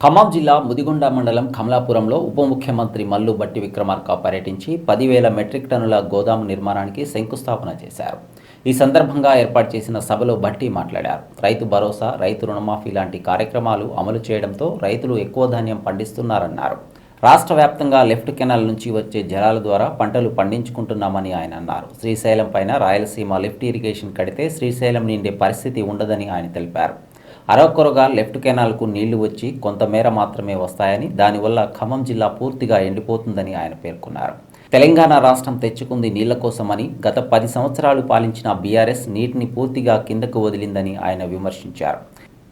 ఖమ్మం జిల్లా ముదిగొండ మండలం కమలాపురంలో ఉప ముఖ్యమంత్రి మల్లు బట్టి విక్రమార్క పర్యటించి పదివేల మెట్రిక్ టన్నుల గోదాము నిర్మాణానికి శంకుస్థాపన చేశారు. ఈ సందర్భంగా ఏర్పాటు చేసిన సభలో బట్టి మాట్లాడారు. రైతు భరోసా రైతు రుణమాఫీ లాంటి కార్యక్రమాలు అమలు చేయడంతో రైతులు ఎక్కువ ధాన్యం పండిస్తున్నారన్నారు. రాష్ట్ర వ్యాప్తంగా లెఫ్ట్ కెనాల్ నుంచి వచ్చే జలాల ద్వారా పంటలు పండించుకుంటున్నామని ఆయన అన్నారు. శ్రీశైలం పైన రాయలసీమ లెఫ్ట్ ఇరిగేషన్ కడితే శ్రీశైలం నిండే పరిస్థితి ఉండదని ఆయన తెలిపారు. అరకొరగా లెఫ్ట్ కెనాల్కు నీళ్ళు వచ్చి కొంతమేర మాత్రమే వస్తాయని దానివల్ల ఖమ్మం జిల్లా పూర్తిగా ఎండిపోతుందని ఆయన పేర్కొన్నారు. తెలంగాణ రాష్ట్రం తెచ్చుకుంది నీళ్ళ కోసమని గత పది సంవత్సరాలు పాలించిన బీఆర్ఎస్ నీటిని పూర్తిగా కిందకు వదిలిందని ఆయన విమర్శించారు.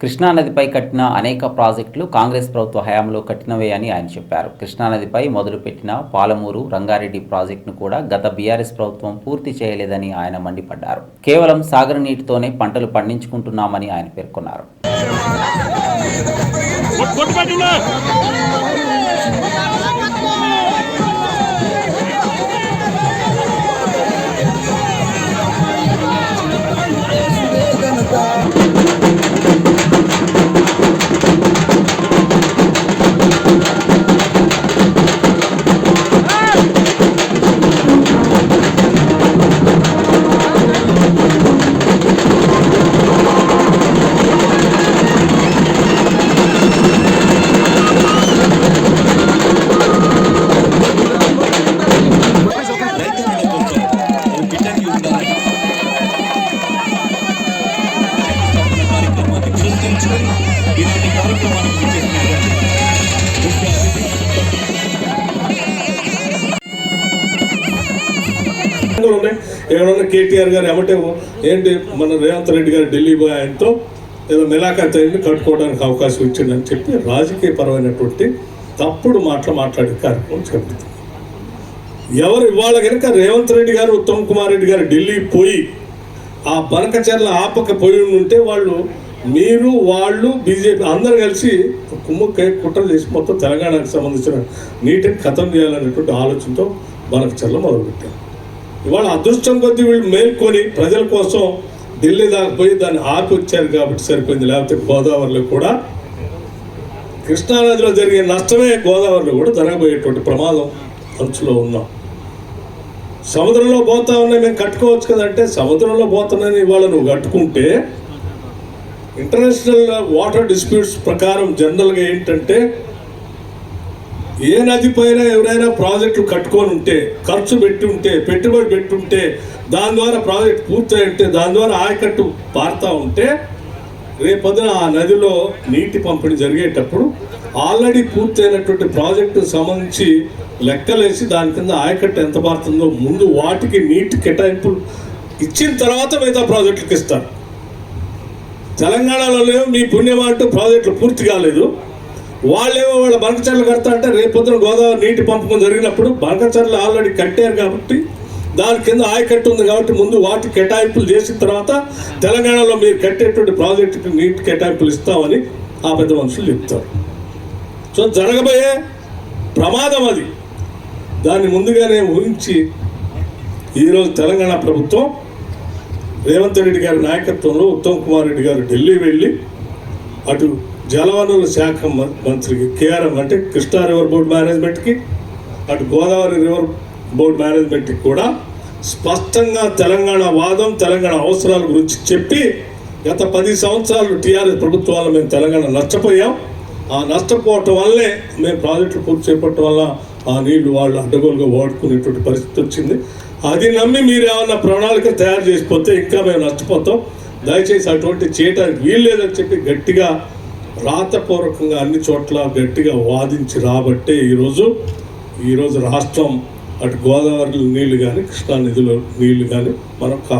కృష్ణానదిపై కట్టిన అనేక ప్రాజెక్టులు కాంగ్రెస్ ప్రభుత్వ హయాంలో కట్టినవే అని ఆయన చెప్పారు కృష్ణానదిపై మొదలుపెట్టిన పాలమూరు రంగారెడ్డి ప్రాజెక్టును కూడా గత బీఆర్ఎస్ ప్రభుత్వం పూర్తి చేయలేదని ఆయన మండిపడ్డారు కేవలం సాగర నీటితోనే పంటలు పండించుకుంటున్నామని ఆయన పేర్కొన్నారు ఉన్నాయి ఏమన్నా కేటీఆర్ గారు ఏమంటే ఏంటి మన రేవంత్ రెడ్డి గారు ఢిల్లీ పోయి ఆయనతో ఏదో మిలాఖత్ అయింది కట్టుకోవడానికి అవకాశం ఇచ్చిందని చెప్పి రాజకీయ పరమైనటువంటి తప్పుడు మాటలు మాట్లాడే కార్యక్రమం చెప్తుంది ఎవరు ఇవాళ కనుక రేవంత్ రెడ్డి గారు ఉత్తమ్ కుమార్ రెడ్డి గారు ఢిల్లీ పోయి ఆ బనకచర్ల ఆపక పోయి ఉంటే వాళ్ళు మీరు వాళ్ళు బీజేపీ అందరు కలిసి కుమ్ముక్కై కుట్ర చేసి మొత్తం తెలంగాణకు సంబంధించిన నీటిని ఖతం చేయాలనేటువంటి ఆలోచనతో మనకు చెల్ల మొదలుపెట్టారు. ఇవాళ అదృష్టం కొద్దీ వీళ్ళు మేల్కొని ప్రజల కోసం ఢిల్లీ దాకా పోయి దాన్ని ఆపి వచ్చారు కాబట్టి సరిపోయింది. లేకపోతే గోదావరిలో కూడా కృష్ణానదిలో జరిగే నష్టమే గోదావరిలో కూడా జరగబోయేటువంటి ప్రమాదం అంచులో ఉన్నాం. సముద్రంలో పోతా ఉన్నాయి మేము కట్టుకోవచ్చు కదంటే సముద్రంలో పోతున్నాయని ఇవాళ నువ్వు కట్టుకుంటే ఇంటర్నేషనల్ వాటర్ డిస్ప్యూట్స్ ప్రకారం జనరల్గా ఏంటంటే ఏ నది పైన ఎవరైనా ప్రాజెక్టులు కట్టుకొని ఉంటే ఖర్చు పెట్టి ఉంటే పెట్టుబడి పెట్టి ఉంటే దాని ద్వారా ప్రాజెక్ట్ పూర్తయి ఉంటే దాని ద్వారా ఆయకట్టు పారుతూ ఉంటే రేపొద్దున ఆ నదిలో నీటి పంపిణీ జరిగేటప్పుడు ఆల్రెడీ పూర్తయినటువంటి ప్రాజెక్టు సంబంధించి లెక్కలేసి దాని కింద ఆయకట్టు ఎంత పారుతుందో ముందు వాటికి నీటి కేటాయింపులు ఇచ్చిన తర్వాత మిగతా ప్రాజెక్టులకు ఇస్తారు. తెలంగాణలో లేవు మీ పుణ్యం అంటూ ప్రాజెక్టులు పూర్తి కాలేదు. వాళ్ళేమో వాళ్ళ బనకచర్లు కడతా అంటే రేపొద్దున గోదావరి నీటి పంపకం జరిగినప్పుడు బనకచర్లు ఆల్రెడీ కట్టారు కాబట్టి దాని కింద ఆయకట్టు ఉంది కాబట్టి ముందు వాటి కేటాయింపులు చేసిన తర్వాత తెలంగాణలో మీరు కట్టేటువంటి ప్రాజెక్టుకి నీటి కేటాయింపులు ఇస్తామని ఆ పెద్ద మనుషులు చెప్తారు. సో జరగబోయే ప్రమాదం అది. దాన్ని ముందుగానే ఊహించి ఈరోజు తెలంగాణ ప్రభుత్వం రేవంత్ రెడ్డి గారి నాయకత్వంలో ఉత్తమ్ కుమార్ రెడ్డి గారు ఢిల్లీ వెళ్ళి అటు జలవనరుల శాఖ మంత్రికి కేఆర్ఎం అంటే కృష్ణా రివర్ బోర్డ్ మేనేజ్మెంట్కి అటు గోదావరి రివర్ బోర్డ్ మేనేజ్మెంట్కి కూడా స్పష్టంగా తెలంగాణ వాదం తెలంగాణ అవసరాల గురించి చెప్పి గత పది సంవత్సరాలు టీఆర్ఎస్ ప్రభుత్వాలు మేము తెలంగాణ నష్టపోయాం. ఆ నష్టపోవటం వల్లే మేము ప్రాజెక్టులు పూర్తి చేపట్టడం వల్ల ఆ నీళ్ళు వాళ్ళు అడ్డగోలుగా వాడుకునేటువంటి పరిస్థితి వచ్చింది. అది నమ్మి మీరు ఏమన్నా ప్రణాళిక తయారు చేసిపోతే ఇంకా మేము నష్టపోతాం. దయచేసి అటువంటి చేయడానికి వీల్లేదని చెప్పి గట్టిగా రాతపూర్వకంగా అన్ని చోట్ల గట్టిగా వాదించి రాబట్టే ఈరోజు ఈరోజు రాష్ట్రం అటు గోదావరి నీళ్ళు కానీ కృష్ణా నదిలో నీళ్ళు కానీ మనం కాపాడు